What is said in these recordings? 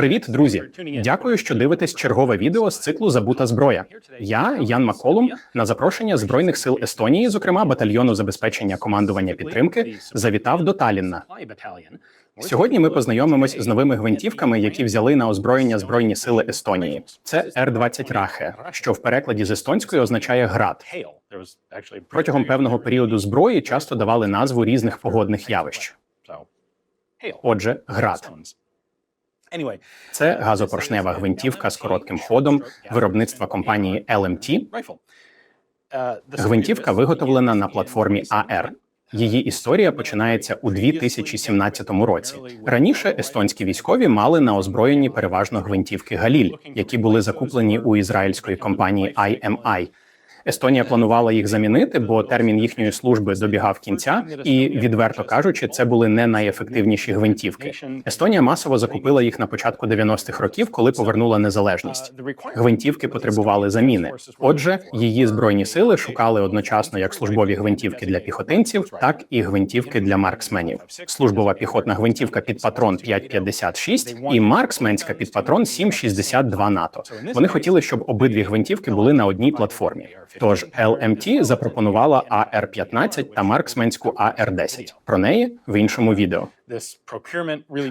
Привіт, друзі! Дякую, що дивитесь чергове відео з циклу Забута зброя. Я Ян Маколум на запрошення збройних сил Естонії, зокрема батальйону забезпечення командування підтримки, завітав до Таллінна. Сьогодні ми познайомимось з новими гвинтівками, які взяли на озброєння збройні сили Естонії. Це Р-20 Рахе, що в перекладі з естонської означає град. Протягом певного періоду зброї часто давали назву різних погодних явищ. Отже, град. Це газопоршнева гвинтівка з коротким ходом виробництва компанії LMT. Гвинтівка виготовлена на платформі АР. Її історія починається у 2017 році. Раніше естонські військові мали на озброєнні переважно гвинтівки Галіль, які були закуплені у ізраїльської компанії IMI. Естонія планувала їх замінити, бо термін їхньої служби добігав кінця, і відверто кажучи, це були не найефективніші гвинтівки. Естонія масово закупила їх на початку 90-х років, коли повернула незалежність. Гвинтівки потребували заміни. Отже, її збройні сили шукали одночасно як службові гвинтівки для піхотинців, так і гвинтівки для марксменів. Службова піхотна гвинтівка під патрон 5,56 і марксменська під патрон 7,62 НАТО. Вони хотіли, щоб обидві гвинтівки були на одній платформі. Тож LMT запропонувала AR-15 та марксменську AR-10. Про неї в іншому відео.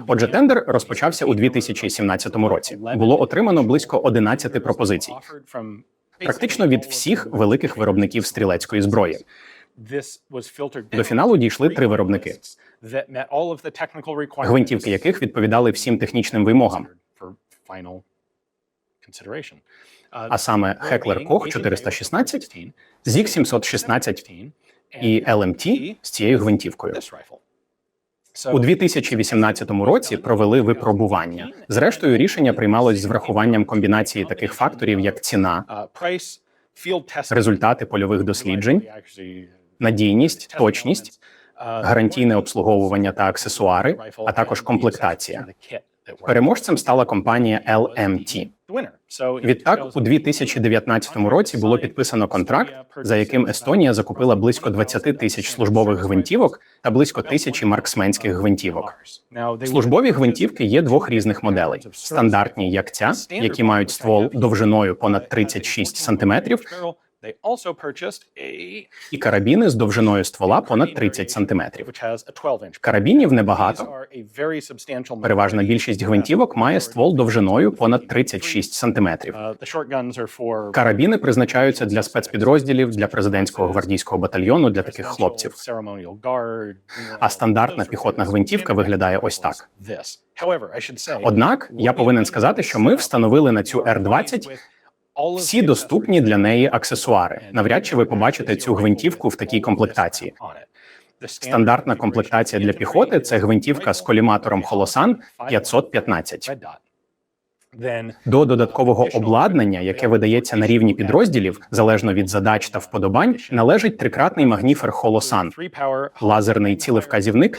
Отже, тендер розпочався у 2017 році. Було отримано близько 11 пропозицій, практично від всіх великих виробників стрілецької зброї. До фіналу дійшли три виробники, гвинтівки яких відповідали всім технічним вимогам. А саме Heckler Koch 416, ZIG 716 і LMT з цією гвинтівкою. У 2018 році провели випробування. Зрештою, рішення приймалось з врахуванням комбінації таких факторів, як ціна, результати польових досліджень, надійність, точність, гарантійне обслуговування та аксесуари, а також комплектація. Переможцем стала компанія LMT. Відтак, у 2019 році було підписано контракт, за яким Естонія закупила близько 20 тисяч службових гвинтівок та близько тисячі марксменських гвинтівок. Службові гвинтівки є двох різних моделей: стандартні, як ця, які мають ствол довжиною понад 36 сантиметрів, і карабіни з довжиною ствола понад 30 сантиметрів. Карабінів небагато. Переважна більшість гвинтівок має ствол довжиною понад 36 сантиметрів. Карабіни призначаються для спецпідрозділів, для президентського гвардійського батальйону, для таких хлопців. А стандартна піхотна гвинтівка виглядає ось так. Однак я повинен сказати, що ми встановили на цю Р-20 всі доступні для неї аксесуари. Навряд чи ви побачите цю гвинтівку в такій комплектації. Стандартна комплектація для піхоти це гвинтівка з коліматором Холосан 515. До додаткового обладнання, яке видається на рівні підрозділів, залежно від задач та вподобань, належить трикратний магніфер Холосан, лазерний цілевказівник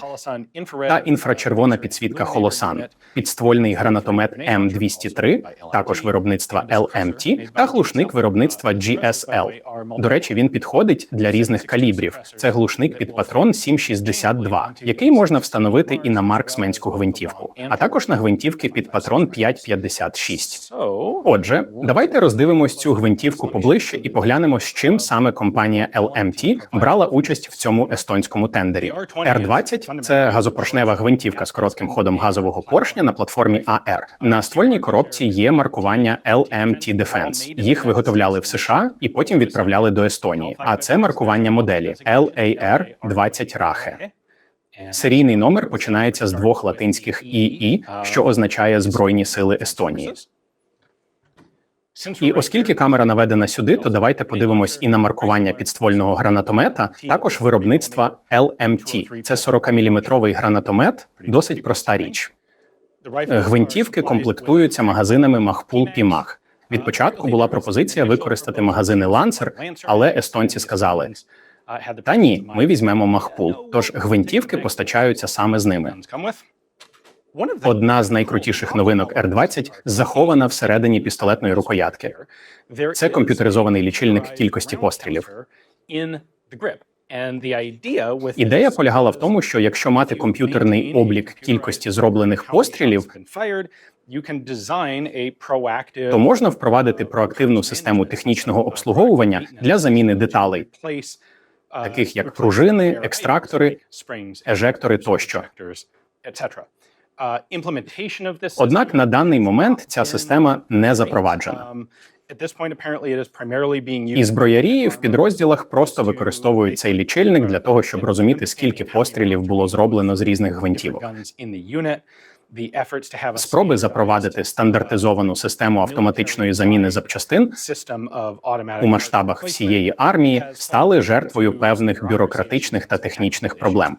та інфрачервона підсвітка Холосан, підствольний гранатомет М203, також виробництва LMT, та глушник виробництва GSL. До речі, він підходить для різних калібрів. Це глушник під патрон 7,62, який можна встановити і на марксменську гвинтівку, а також на гвинтівки під патрон 5,50. 56. Отже, давайте роздивимось цю гвинтівку поближче і поглянемо, з чим саме компанія LMT брала участь в цьому естонському тендері. R-20 – це газопоршнева гвинтівка з коротким ходом газового поршня на платформі AR. На ствольній коробці є маркування LMT Defense. Їх виготовляли в США і потім відправляли до Естонії. А це маркування моделі LAR-20 Rache. Серійний номер починається з двох латинських ІІ, що означає Збройні сили Естонії. І оскільки камера наведена сюди, то давайте подивимось і на маркування підствольного гранатомета, також виробництва LMT. Це 40-мм гранатомет, досить проста річ. Гвинтівки комплектуються магазинами Махпул Пімах. Від початку була пропозиція використати магазини Лансер, але естонці сказали: та ні, ми візьмемо Махпул. Тож гвинтівки постачаються саме з ними. Одна з найкрутіших новинок R20 захована всередині пістолетної рукоятки. Це комп'ютеризований лічильник кількості пострілів. Ідея полягала в тому, що якщо мати комп'ютерний облік кількості зроблених пострілів, то можна впровадити проактивну систему технічного обслуговування для заміни деталей, таких як пружини, екстрактори, ежектори тощо. Однак на даний момент ця система не запроваджена. І зброярі в підрозділах просто використовують цей лічильник для того, щоб розуміти, скільки пострілів було зроблено з різних гвинтівок. Спроби запровадити стандартизовану систему автоматичної заміни запчастин у масштабах всієї армії стали жертвою певних бюрократичних та технічних проблем.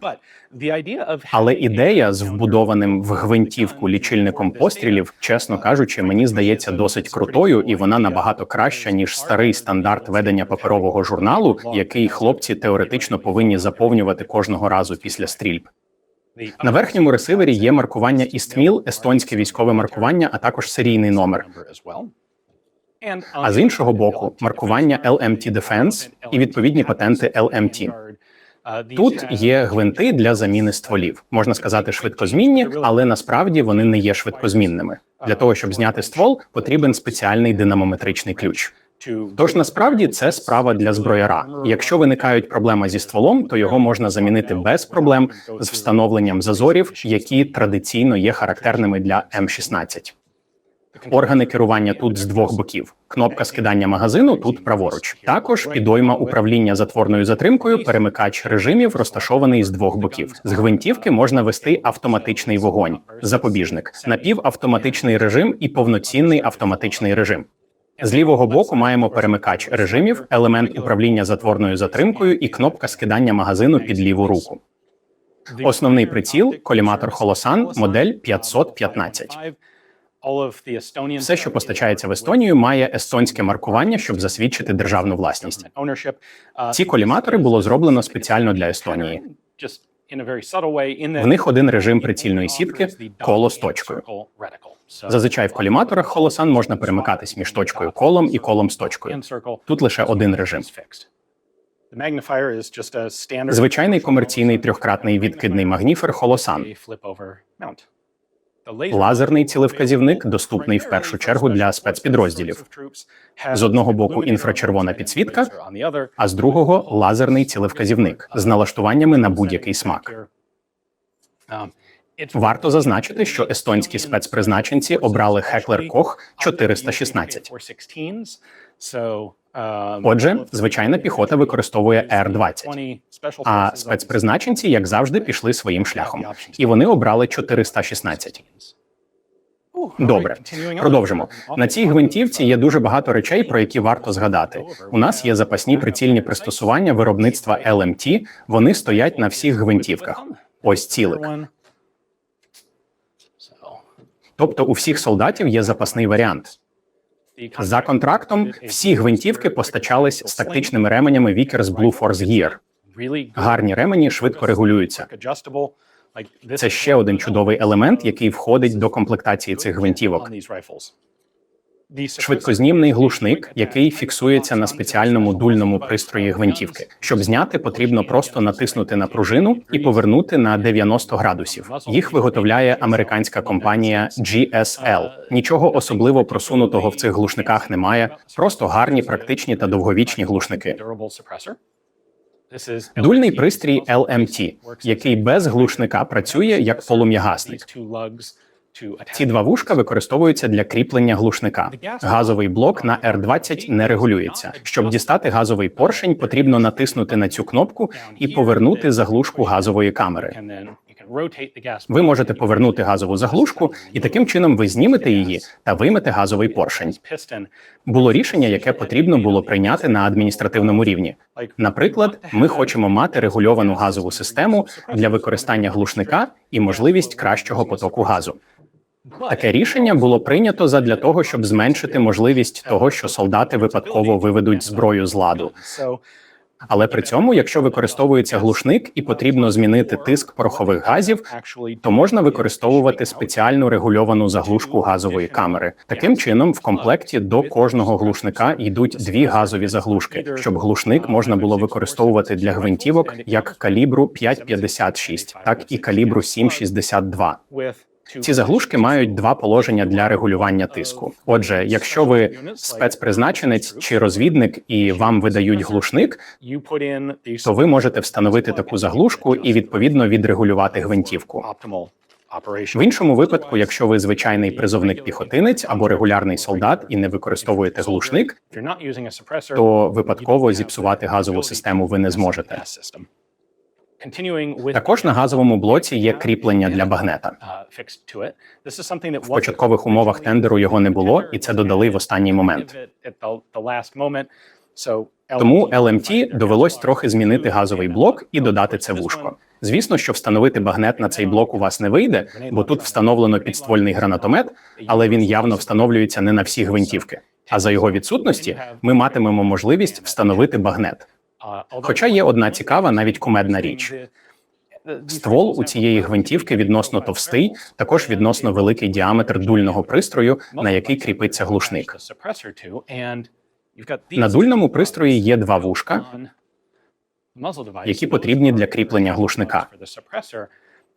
Але ідея з вбудованим в гвинтівку лічильником пострілів, чесно кажучи, мені здається досить крутою, і вона набагато краща ніж старий стандарт ведення паперового журналу, який хлопці теоретично повинні заповнювати кожного разу після стрільб. На верхньому ресивері є маркування «Істміл», естонське військове маркування, а також серійний номер. А з іншого боку, маркування LMT Defense і відповідні патенти LMT. Тут є гвинти для заміни стволів. Можна сказати, швидкозмінні, але насправді вони не є швидкозмінними. Для того щоб зняти ствол, потрібен спеціальний динамометричний ключ. Тож насправді це справа для зброяра. Якщо виникають проблеми зі стволом, то його можна замінити без проблем з встановленням зазорів, які традиційно є характерними для М16. Органи керування тут з двох боків. Кнопка скидання магазину тут праворуч. Також підойма управління затворною затримкою, перемикач режимів розташований з двох боків. З гвинтівки можна вести автоматичний вогонь, запобіжник, напівавтоматичний режим і повноцінний автоматичний режим. З лівого боку маємо перемикач режимів, елемент управління затворною затримкою і кнопка скидання магазину під ліву руку. Основний приціл коліматор Холосан, модель 515. Все, що постачається в Естонію, має естонське маркування, щоб засвідчити державну власність. Ці коліматори було зроблено спеціально для Естонії. В них один режим прицільної сітки коло з точкою. Зазвичай в коліматорах Холосан можна перемикатись між точкою колом і колом з точкою. Тут лише один режим. Звичайний комерційний трьохкратний відкидний магніфер Холосан. Лазерний цілевказівник доступний в першу чергу для спецпідрозділів. З одного боку інфрачервона підсвітка, а з другого лазерний цілевказівник з налаштуваннями на будь-який смак. Варто зазначити, що естонські спецпризначенці обрали Heckler Koch 416. Отже, звичайна піхота використовує Р-20. А спецпризначенці, як завжди, пішли своїм шляхом, і вони обрали 416. Добре, продовжимо. На цій гвинтівці є дуже багато речей, про які варто згадати. У нас є запасні прицільні пристосування виробництва LMT, Вони стоять на всіх гвинтівках. Ось цілик. Тобто у всіх солдатів є запасний варіант. За контрактом всі гвинтівки постачались з тактичними ременями Vickers Blue Force Gear. Гарні ремені швидко регулюються. Це ще один чудовий елемент, який входить до комплектації цих гвинтівок. Швидкознімний глушник, який фіксується на спеціальному дульному пристрої гвинтівки. Щоб зняти, потрібно просто натиснути на пружину і повернути на 90 градусів. Їх виготовляє американська компанія GSL. Нічого особливо просунутого в цих глушниках немає. Просто гарні, практичні та довговічні глушники. Дульний пристрій LMT, який без глушника працює як полум'ягасник. Ці два вушка використовуються для кріплення глушника. Газовий блок на R20 не регулюється. Щоб дістати газовий поршень, потрібно натиснути на цю кнопку і повернути заглушку газової камери. Ви можете повернути газову заглушку, і таким чином ви знімете її та виймете газовий поршень. Було рішення, яке потрібно було прийняти на адміністративному рівні. Наприклад, ми хочемо мати регульовану газову систему для використання глушника і можливість кращого потоку газу. Таке рішення було прийнято задля того, щоб зменшити можливість того, що солдати випадково виведуть зброю з ладу. Але при цьому, якщо використовується глушник і потрібно змінити тиск порохових газів, то можна використовувати спеціальну регульовану заглушку газової камери. Таким чином, в комплекті до кожного глушника йдуть дві газові заглушки, щоб глушник можна було використовувати для гвинтівок як калібру 5,56, так і калібру 7,62. Ці заглушки мають два положення для регулювання тиску. Отже, якщо ви спецпризначенець чи розвідник і вам видають глушник, то ви можете встановити таку заглушку і відповідно відрегулювати гвинтівку. В іншому випадку, якщо ви звичайний призовник піхотинець або регулярний солдат і не використовуєте глушник, то випадково зіпсувати газову систему ви не зможете. Також на газовому блоці є кріплення для багнета. В початкових умовах тендеру його не було, і це додали в останній момент. Тому LMT довелось трохи змінити газовий блок і додати це вушко. Звісно, що встановити багнет на цей блок у вас не вийде, бо тут встановлено підствольний гранатомет, але він явно встановлюється не на всі гвинтівки. А за його відсутності ми матимемо можливість встановити багнет. Хоча є одна цікава, навіть кумедна річ. Ствол у цієї гвинтівки відносно товстий, також відносно великий діаметр дульного пристрою, на який кріпиться глушник. На дульному пристрої є два вушка, які потрібні для кріплення глушника.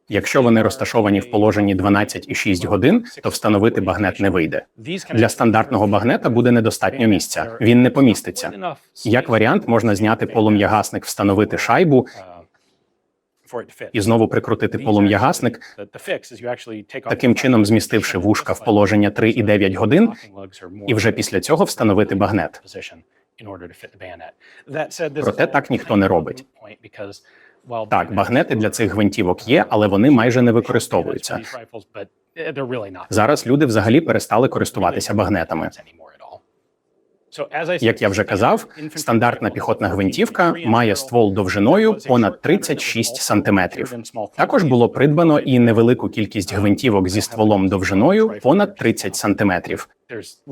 Якщо вони розташовані в положенні 12,6 годин, то встановити багнет не вийде. Для стандартного багнета буде недостатньо місця. Він не поміститься. Як варіант, можна зняти полум'ягасник, встановити шайбу і знову прикрутити полум'ягасник, таким чином змістивши вушка в положення 3,9 годин, і вже після цього встановити багнет. Проте так ніхто не робить. Так, багнети для цих гвинтівок є, але вони майже не використовуються. Зараз люди взагалі перестали користуватися багнетами. Як я вже казав, стандартна піхотна гвинтівка має ствол довжиною понад 36 сантиметрів. Також було придбано і невелику кількість гвинтівок зі стволом довжиною понад 30 сантиметрів.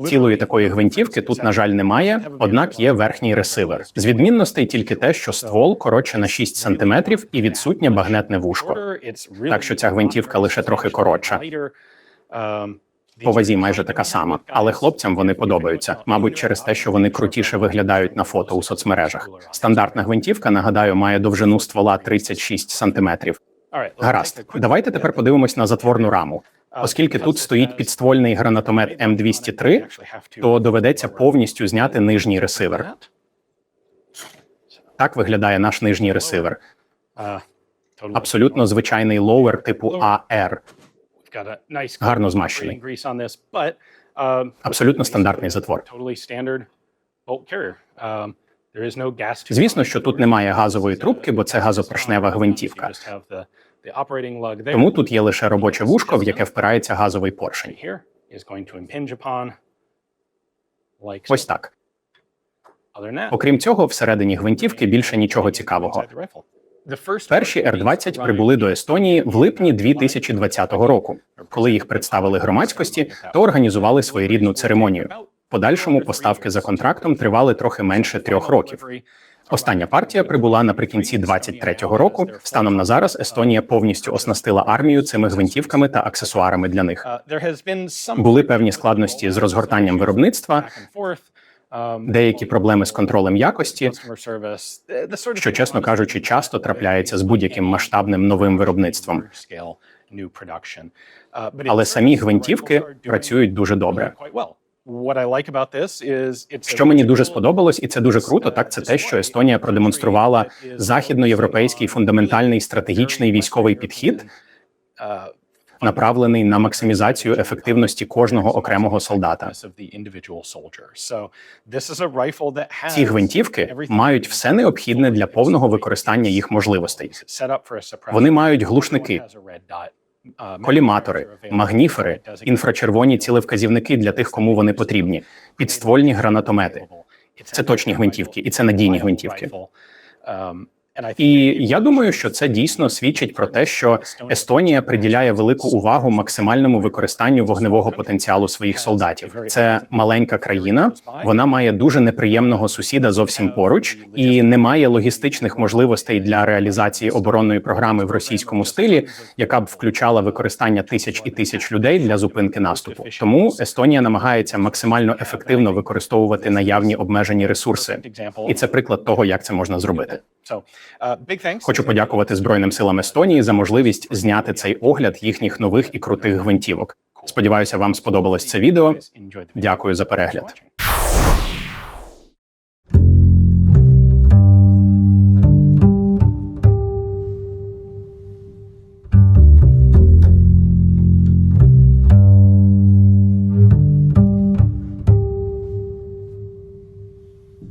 Цілої такої гвинтівки тут, на жаль, немає, однак є верхній ресивер. З відмінностей тільки те, що ствол коротше на 6 сантиметрів і відсутнє багнетне вушко. Так що ця гвинтівка лише трохи коротша. По вазі майже така сама, але хлопцям вони подобаються, мабуть, через те, що вони крутіше виглядають на фото у соцмережах. Стандартна гвинтівка, нагадаю, має довжину ствола 36 сантиметрів. Гаразд, давайте тепер подивимось на затворну раму. Оскільки тут стоїть підствольний гранатомет М203, то доведеться повністю зняти нижній ресивер. Так виглядає наш нижній ресивер. Абсолютно звичайний лоуер типу АР. Гарно змащений. Абсолютно стандартний затвор. Звісно, що тут немає газової трубки, бо це газопоршнева гвинтівка. Тому тут є лише робоче вушко, в яке впирається газовий поршень. Ось так. Окрім цього, всередині гвинтівки більше нічого цікавого. Перші Р-20 прибули до Естонії в липні 2020 року. Коли їх представили громадськості, то організували своєрідну церемонію. Подальшому поставки за контрактом тривали трохи менше трьох років. Остання партія прибула наприкінці 23-го року. Станом на зараз Естонія повністю оснастила армію цими гвинтівками та аксесуарами для них. Були певні складності з розгортанням виробництва. Деякі проблеми з контролем якості, що, чесно кажучи, часто трапляється з будь-яким масштабним новим виробництвом. Але самі гвинтівки працюють дуже добре. Що мені дуже сподобалось, і це дуже круто. Так це те, що Естонія продемонструвала західноєвропейський фундаментальний стратегічний військовий підхід, направлений на максимізацію ефективності кожного окремого солдата. Ці гвинтівки мають все необхідне для повного використання їх можливостей. Вони мають глушники, коліматори, магніфери, інфрачервоні цілевказівники для тих, кому вони потрібні, підствольні гранатомети. Це точні гвинтівки, і це надійні гвинтівки. І я думаю, що це дійсно свідчить про те, що Естонія приділяє велику увагу максимальному використанню вогневого потенціалу своїх солдатів. Це маленька країна, вона має дуже неприємного сусіда зовсім поруч і не має логістичних можливостей для реалізації оборонної програми в російському стилі, яка б включала використання тисяч і тисяч людей для зупинки наступу. Тому Естонія намагається максимально ефективно використовувати наявні обмежені ресурси, і це приклад того, як це можна зробити. Хочу подякувати Збройним силам Естонії за можливість зняти цей огляд їхніх нових і крутих гвинтівок. Сподіваюся, вам сподобалось це відео. Дякую за перегляд.